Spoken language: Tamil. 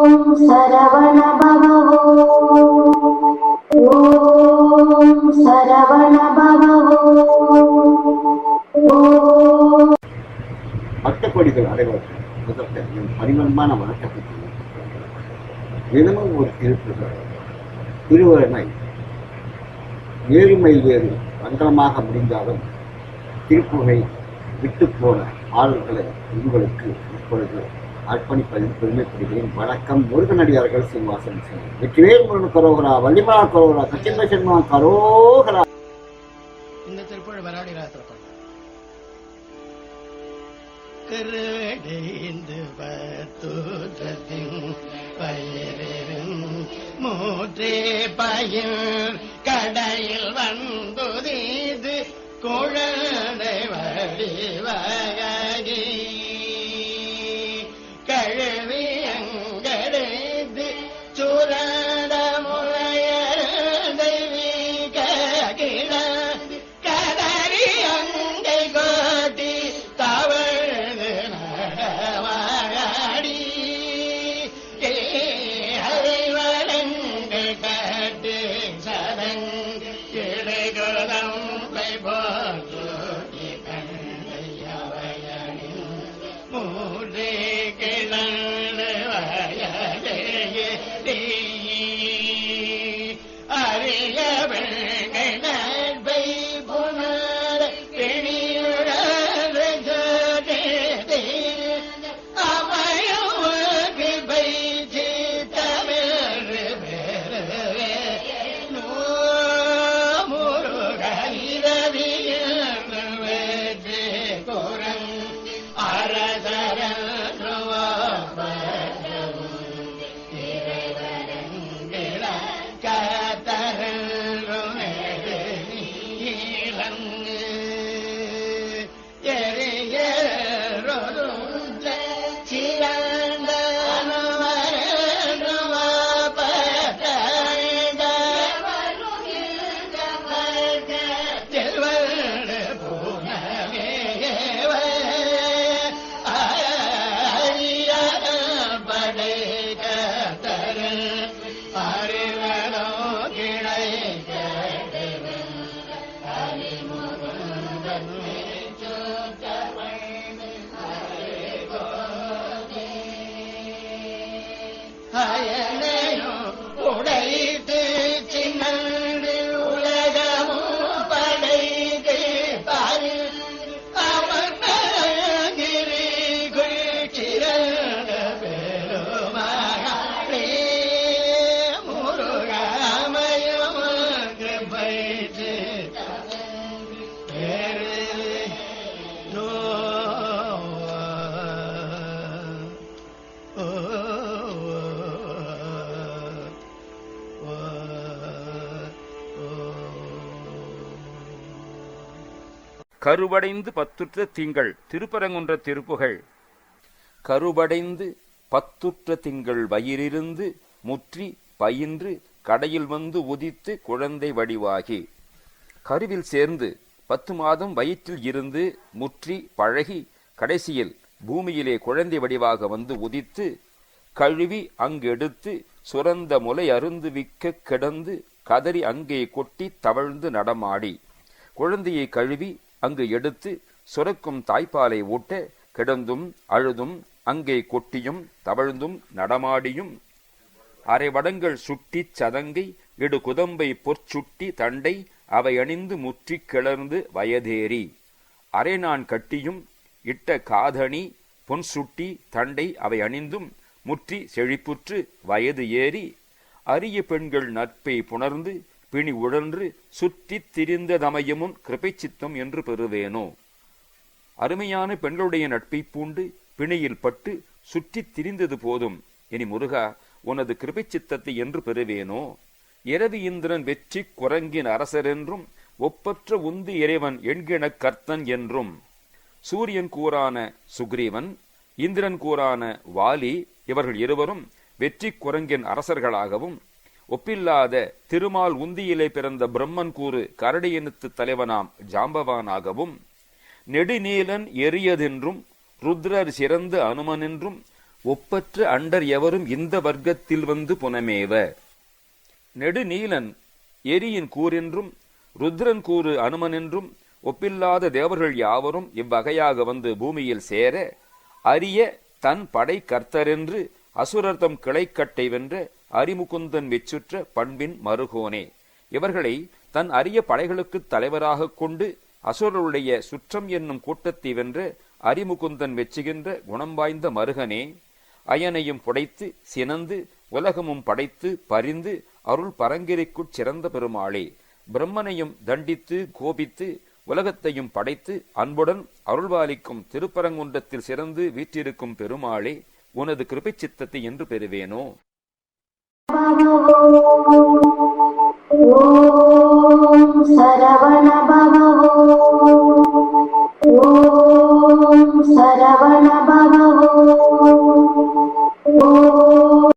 ஓம் சரவண பட்டக்கொடிகள் அடைவதற்கு முதற்க பரிமளமான வணக்கத்தை தினமும் ஒரு திருப்புகள் திருவரணை ஏழு மைல் வேறு மந்திரமாக முடிந்தாலும் திருப்புகை விட்டு போன ஆளுகளை உங்களுக்கு இப்பொழுது அர்ப்பணிப்பதில் பெருமைப்படுகிறேன் வணக்கம் முருகனடியார்கள் சீனிவாசன் சிங் வெற்றிவேல் முருகன் கரோகரா வள்ளிமலா கரோகரா சச்சிந்த சர்மா கரோகரா. இந்த திருப்புழ வராடிராத்திர கருடைந்து பத்துதத்தின் பயிரின் மூற்றே பயிர் கடையில் வந்துதீது குழந்தை வடிவகி கழுவி கிள கருவடைந்து பத்துற்ற திங்கள் திருப்பரங்குன்ற திருப்புகள். கருவடைந்து பத்துற்ற திங்கள் வயிறிருந்து முற்றி பயின்று கடையில் வந்து உதித்து குழந்தை வடிவாகி. கருவில் சேர்ந்து பத்து மாதம் வயிற்றில் இருந்து முற்றி பழகி கடைசியில் பூமியிலே குழந்தை வடிவாக வந்து உதித்து கழுவி அங்கெடுத்து சுரந்த முலை அருந்து விக்க கிடந்து கதறி அங்கே கொட்டி தவழ்ந்து நடமாடி. குழந்தையை கழுவி அங்கு எடுத்து சுரக்கும் தாய்ப்பாலை ஊட்ட கிடந்தும் அழுதும் அங்கே கொட்டியும் தவழ்ந்தும் நடமாடியும் அரைவடங்கள் சுட்டிச் சதங்கை இடு குதம்பை பொற்சுட்டி தண்டை அவை அணிந்து முற்றி கிளர்ந்து வயதேறி. அரை நான் கட்டியும் இட்ட காதணி பொன் சுட்டி தண்டை அவை அணிந்தும் முற்றி செழிப்புற்று வயது ஏறி. அரிய பெண்கள் நட்பை புணர்ந்து பிணி உழன்று சுற்றித் திரிந்ததமையுமும் கிருபை சித்தம் என்று பெறுவேனோ. அருமையான பெண்களுடைய நட்பை பூண்டு பிணியில் பட்டு சுற்றித் திரிந்தது போதும். இனி முருகா உனது கிருபைச்சித்தத்தை என்று பெறுவேனோ? இரவி இந்திரன் வெற்றி குரங்கின் அரசரென்றும் ஒப்பற்ற உந்து இறைவன் எண்கிண கர்த்தன் என்றும். சூரியன் கூறான சுக்ரீவன் இந்திரன் கூறான வாலி இவர்கள் இருவரும் வெற்றி குரங்கின் அரசர்களாகவும் ஒப்பில்லாத திருமால் உந்தியிலே பிறந்த பிரம்மன் கூறு கரடியினத்து தலைவனாம் ஜாம்பவானாகவும் நெடுநீலன் எரியதென்றும் ருத்ரர் சிறந்த அனுமனென்றும் ஒப்பற்ற அண்டர் எவரும் இந்த வர்க்கத்தில் வந்து புனமேவ. நெடுநீலன் எரியின் கூறென்றும் ருத்ரன் கூறு அனுமனென்றும் ஒப்பில்லாத தேவர்கள் யாவரும் இவ்வகையாக வந்து பூமியில் சேர அரிய தன் படை கர்த்தரென்று அசுரர்தம் கிளைக்கட்டை வென்ற அரிமுகுந்தன் வெச்சுற்ற பண்பின் மருகோனே. இவர்களை தன் அரிய படைகளுக்குத் தலைவராகக் கொண்டு அசுரருடைய சுற்றம் என்னும் கூட்டத்தை வென்ற அரிமுகுந்தன் வெச்சுகின்ற குணம் வாய்ந்த மருகனே அயனையும் புடைத்து சினந்து உலகமும் படைத்து பரிந்து அருள் பரங்கிரிக்குட் சிறந்த பெருமாளே. பிரம்மனையும் தண்டித்து கோபித்து உலகத்தையும் படைத்து அன்புடன் அருள்வாலிக்கும் திருப்பரங்குன்றத்தில் சிறந்து வீற்றிருக்கும் பெருமாளே உனது கிருபைச் சித்தத்தை என்று பெறுவேனோ? சரவணபா